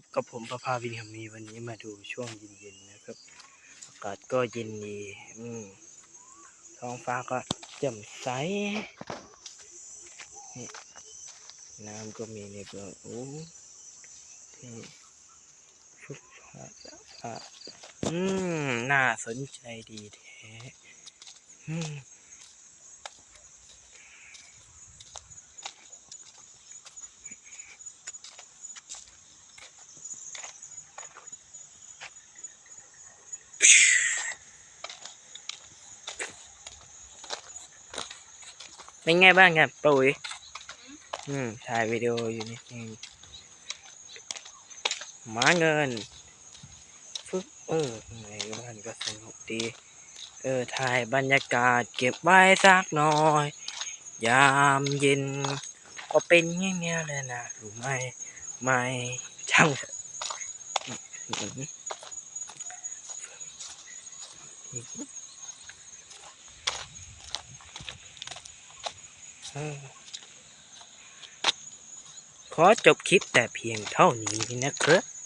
บกับผมประภาวินคำมีวันนี้มาดูช่วงเย็นๆนะครับ อากาศก็เย็นดีอืมท้องฟ้าก็แจ่มใสนี่น้ำก็มีในเบือโอ้ที่ฟุบฟ้าฟ้าอืมน่าสนใจดีแท้อืม เป็นไงบ้างครับปุ๋ยอืมถ่ายวิดีโออยู่นี่อืมหมาเงินฟึบเออในบ้านก็สนุกดี เออ ถ่ายบรรยากาศเก็บไว้สักหน่อย ยามเย็น ก็เป็นอย่างเงี้ยเลยนะรู้ไหม ไม่ช่างเถอะอืมเออ ขอจบคลิปแต่เพียงเท่านี้นะครับ